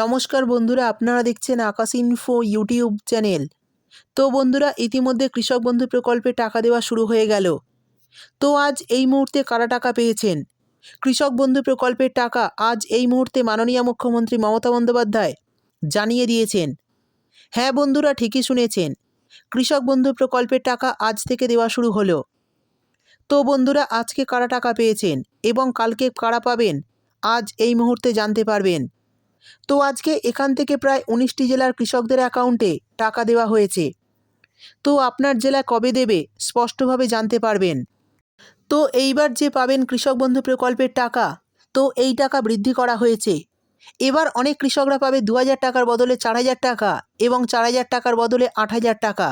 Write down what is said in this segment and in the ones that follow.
নমস্কার বন্ধুরা, আপনারা দেখছেন আকাশ ইনফো ইউটিউব চ্যানেল তো বন্ধুরা, ইতিমধ্যে কৃষক বন্ধু প্রকল্পে টাকা দেওয়া শুরু হয়ে গেল। তো আজ এই মুহূর্তে কারা টাকা পেয়েছেন? কৃষক বন্ধু প্রকল্পের টাকা আজ এই মুহূর্তে মাননীয় মুখ্যমন্ত্রী মমতা বন্দ্যোপাধ্যায় জানিয়ে দিয়েছেন। হ্যাঁ বন্ধুরা, ঠিকই শুনেছেন। কৃষক বন্ধু প্রকল্পের টাকা আজ থেকে দেওয়া শুরু হলো। তো বন্ধুরা, আজকে কারা টাকা পেয়েছেন এবং কালকে কারা পাবেন, আজ এই মুহূর্তে জানতে পারবেন। তো আজকে এখান থেকে প্রায় উনিশটি জেলার কৃষকদের অ্যাকাউন্টে টাকা দেওয়া হয়েছে। তো আপনার জেলা কবে দেবে, স্পষ্টভাবে জানতে পারবেন। তো এইবার যে পাবেন কৃষক বন্ধু প্রকল্পের টাকা, তো এই টাকা বৃদ্ধি করা হয়েছে। এবার অনেক কৃষকরা পাবে দু হাজার টাকার বদলে চার হাজার টাকা এবং চার হাজার টাকার বদলে আট হাজার টাকা।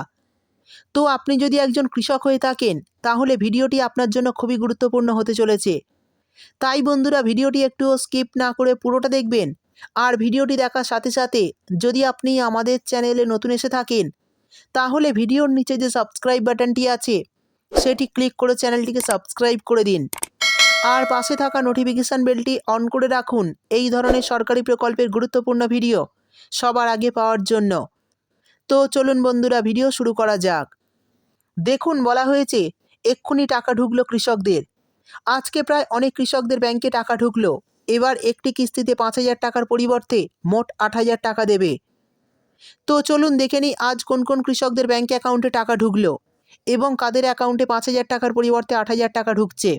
তো আপনি যদি একজন কৃষক হয়ে থাকেন, তাহলে ভিডিওটি আপনার জন্য খুবই গুরুত্বপূর্ণ হতে চলেছে। তাই বন্ধুরা, ভিডিওটি একটু স্কিপ না করে পুরোটা দেখবেন। আর ভিডিওটি দেখার সাথে সাথে যদি আপনি আমাদের চ্যানেলে নতুন এসে থাকেন, তাহলে ভিডিওর নিচে যে সাবস্ক্রাইব বাটনটি আছে, সেটি ক্লিক করে চ্যানেলটিকে সাবস্ক্রাইব করে দিন। আর পাশে থাকা নোটিফিকেশান বেলটি অন করে রাখুন। এই ধরনের সরকারি প্রকল্পের গুরুত্বপূর্ণ ভিডিও সবার আগে পাওয়ার জন্য। তো চলুন বন্ধুরা, ভিডিও শুরু করা যাক। দেখুন, বলা হয়েছে, এক্ষুনি টাকা ঢুকলো কৃষকদের। আজকে প্রায় অনেক কৃষকদের ব্যাংকে টাকা ঢুকলো। এবার একটি কিস্তিতে পাঁচ হাজার টাকার পরিবর্তে মোট আট হাজার টাকা দেবে। তো চলুন দেখে নিই, আজ কোন কোন কৃষকদের ব্যাংক অ্যাকাউন্টে টাকা ঢুকলো এবং কাদের অ্যাকাউন্টে পাঁচ হাজার টাকার পরিবর্তে আট হাজার টাকা ঢুকছে।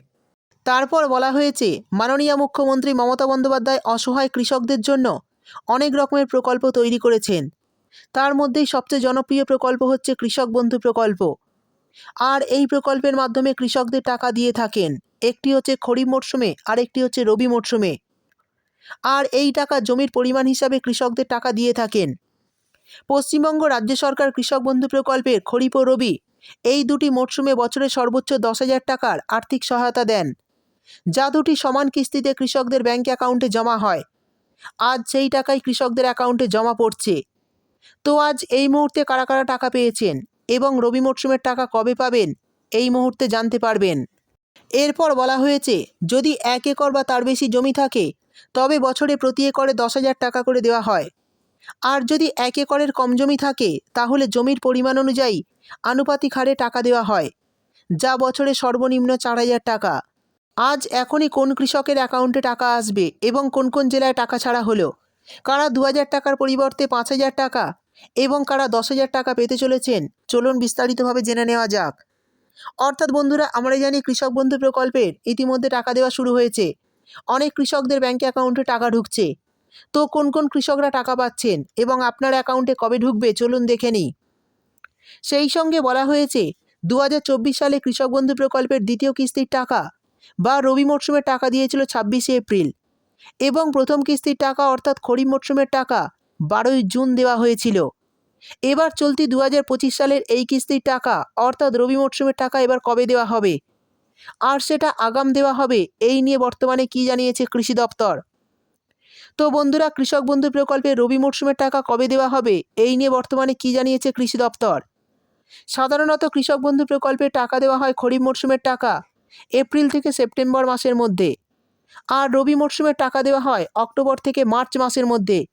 তারপর বলা হয়েছে, মাননীয় মুখ্যমন্ত্রী মমতা বন্দ্যোপাধ্যায় অসহায় কৃষকদের জন্য অনেক রকমের প্রকল্প তৈরি করেছেন। তার মধ্যেই সবচেয়ে জনপ্রিয় প্রকল্প হচ্ছে কৃষক বন্ধু প্রকল্প। আর এই প্রকল্পের মাধ্যমে কৃষকদের টাকা দিয়ে থাকেন। একটি হচ্ছে খরিফ মরশুমে আর একটি হচ্ছে রবি মরশুমে। আর এই টাকা জমির পরিমাণ হিসাবে কৃষকদের টাকা দিয়ে থাকেন। পশ্চিমবঙ্গ রাজ্য সরকার কৃষক বন্ধু প্রকল্পের খরিফ ও রবি এই দুটি মরশুমে বছরে সর্বোচ্চ দশ হাজার টাকার আর্থিক সহায়তা দেন। যা দুটি সমান কিস্তিতে কৃষকদের ব্যাংক অ্যাকাউন্টে জমা হয়। আজ সেই টাকাই কৃষকদের অ্যাকাউন্টে জমা পড়ছে। তো আজ এই মুহূর্তে কারা কারা টাকা পেয়েছেন? এবং রবি মরশুমের টাকা কবে পাবেন, এই মুহূর্তে জানতে পারবেন। এরপর বলা হয়েছে, যদি এক একর বা তার বেশি জমি থাকে, তবে বছরে প্রতি একরে দশ হাজার টাকা করে দেওয়া হয়। আর যদি এক একরের কম জমি থাকে, তাহলে জমির পরিমাণ অনুযায়ী আনুপাতিক হারে টাকা দেওয়া হয়, যা বছরে সর্বনিম্ন চার হাজার টাকা। আজ এখনই কোন কৃষকের অ্যাকাউন্টে টাকা আসবে এবং কোন কোন জেলায় টাকা ছাড়া হলো? কারা দু হাজার টাকার পরিবর্তে পাঁচ হাজার টাকা এবং কারা দশ হাজার টাকা পেতে চলেছেন, চলুন বিস্তারিতভাবে জেনে নেওয়া যাক। অর্থাৎ বন্ধুরা, আমরা জানি কৃষক বন্ধু প্রকল্পের ইতিমধ্যে টাকা দেওয়া শুরু হয়েছে। অনেক কৃষকদের ব্যাংক অ্যাকাউন্টে টাকা ঢুকছে। তো কোন কোন কৃষকরা টাকা পাচ্ছেন এবং আপনার অ্যাকাউন্টে কবে ঢুকবে, চলুন দেখে নিই। সেই সঙ্গে বলা হয়েছে দু হাজার চব্বিশ সালে কৃষক বন্ধু প্রকল্পের দ্বিতীয় কিস্তির টাকা বা রবি মরশুমের টাকা দিয়েছিল ছাব্বিশে এপ্রিল। এবং প্রথম কিস্তির টাকা অর্থাৎ খরিফ মরশুমের টাকা বারোই জুন দেওয়া হয়েছিল। এবার চলতি দু হাজার পঁচিশ সালের এই কিস্তির টাকা, অর্থাৎ রবি মরশুমের টাকা এবার কবে দেওয়া হবে? আর সেটা আগাম দেওয়া হবে, এই নিয়ে বর্তমানে কি জানিয়েছে কৃষি দপ্তর? তো বন্ধুরা, কৃষক বন্ধু প্রকল্পে রবি মরশুমের টাকা কবে দেওয়া হবে, এই নিয়ে বর্তমানে কি জানিয়েছে কৃষি দপ্তর? সাধারণত কৃষক বন্ধু প্রকল্পে টাকা দেওয়া হয় খরিফ মরশুমের টাকা, এপ্রিল থেকে সেপ্টেম্বর মাসের মধ্যে। আর রবি মরশুমের টাকা দেওয়া হয় অক্টোবর থেকে মার্চ মাসের মধ্যে।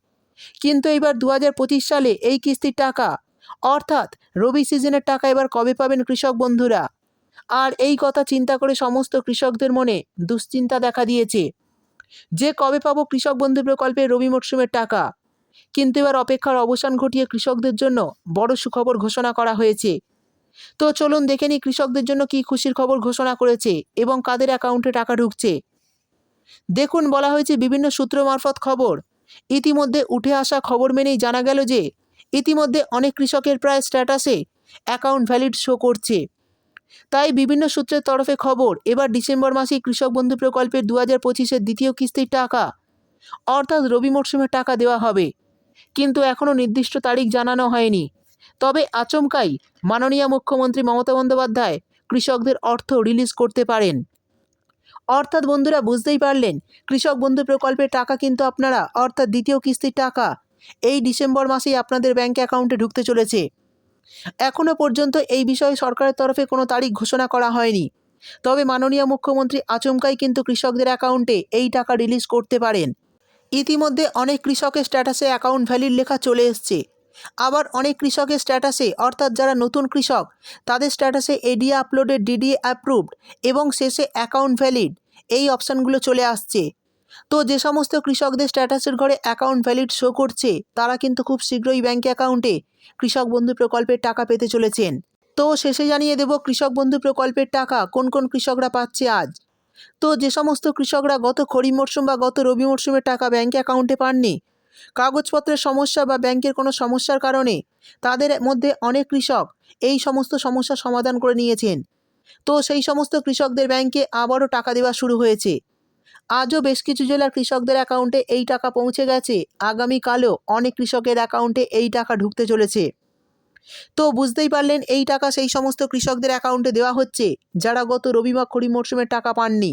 কিন্তু এবার দু হাজার পঁচিশ সালে এই কিস্তির টাকা, অর্থাৎ রবি সিজনের টাকা এবার কবে পাবেন কৃষক বন্ধুরা? আর এই কথা চিন্তা করে সমস্ত কৃষকদের মনে দুশ্চিন্তা দেখা দিয়েছে। যে কবে পাবো কৃষক বন্ধু প্রকল্পে রবি মরশুমের টাকা? কিন্তু এবার অপেক্ষার অবসান ঘটিয়ে কৃষকদের জন্য বড় সুখবর ঘোষণা করা হয়েছে। তো চলুন দেখে নিই কৃষকদের জন্য কি খুশির খবর ঘোষণা করেছে এবং কাদের অ্যাকাউন্টে টাকা ঢুকছে। দেখুন বলা হয়েছে বিভিন্ন সূত্র মারফত খবর। ইতিমধ্যে উঠে আসা খবর মেনেই জানা গেল যে, ইতিমধ্যে অনেক কৃষকের প্রায় স্ট্যাটাসে অ্যাকাউন্ট ভ্যালিড শো করছে। তাই বিভিন্ন সূত্রের তরফে খবর, এবার ডিসেম্বর মাসেই কৃষক বন্ধু প্রকল্পের দু হাজার পঁচিশের দ্বিতীয় কিস্তির টাকা, অর্থাৎ রবি মরশুমের টাকা দেওয়া হবে। কিন্তু এখনও নির্দিষ্ট তারিখ জানানো হয়নি। তবে আচমকাই মাননীয় মুখ্যমন্ত্রী মমতা বন্দ্যোপাধ্যায় কৃষকদের অর্থ রিলিজ করতে পারেন। অর্থাৎ বন্ধুরা বুঝতেই পারলেন, কৃষক বন্ধু প্রকল্পের টাকা কিন্তু আপনারা, অর্থাৎ দ্বিতীয় কিস্তির টাকা। এই ডিসেম্বর মাসেই আপনাদের ব্যাঙ্ক অ্যাকাউন্টে ঢুকতে চলেছে। এখনও পর্যন্ত এই বিষয়ে সরকারের তরফে কোনো তারিখ ঘোষণা করা হয়নি। তবে মাননীয় মুখ্যমন্ত্রী আচমকাই কিন্তু কৃষকদের অ্যাকাউন্টে এই টাকা রিলিজ করতে পারেন। ইতিমধ্যে অনেক কৃষকের স্ট্যাটাসে অ্যাকাউন্ট ভ্যালিড লেখা চলে এসছে। আবার অনেক কৃষকের স্ট্যাটাসে অর্থাৎ যারা নতুন কৃষক, তাদের স্ট্যাটাসে এডিএ আপলোডেড ডিডিএ অ্যাপ্রুভড এবং শেষে অ্যাকাউন্ট ভ্যালিড এই অপশানগুলো চলে আসছে। তো যে সমস্ত কৃষকদের স্ট্যাটাসের ঘরে অ্যাকাউন্ট ভ্যালিড শো করছে, তারা কিন্তু খুব শীঘ্রই ব্যাঙ্ক অ্যাকাউন্টে কৃষক বন্ধু প্রকল্পের টাকা পেতে চলেছেন। তো শেষে জানিয়ে দেব কৃষক বন্ধু প্রকল্পের টাকা কোন কোন কৃষকরা পাচ্ছে আজ। তো যে সমস্ত কৃষকরা গত খরিফ মরশুম বা গত রবি মরশুমের টাকা ব্যাঙ্ক অ্যাকাউন্টে পাননি কাগজপত্রের সমস্যা বা ব্যাংকের কোনো সমস্যার কারণে তাদের মধ্যে অনেক কৃষক এই সমস্ত সমস্যার সমাধান করে নিয়েছেন। তো সেই সমস্ত কৃষকদের ব্যাংকে আবারও টাকা দেওয়া শুরু হয়েছে। আজও বেশ কিছু জেলার কৃষকদের অ্যাকাউন্টে এই টাকা পৌঁছে গেছে। আগামীকালও অনেক কৃষকের অ্যাকাউন্টে এই টাকা ঢুকতে চলেছে। তো বুঝতেই পারলেন এই টাকা সেই সমস্ত কৃষকদের অ্যাকাউন্টে দেওয়া হচ্ছে, যারা গত রবি বা খরিফ মরশুমের টাকা পাননি।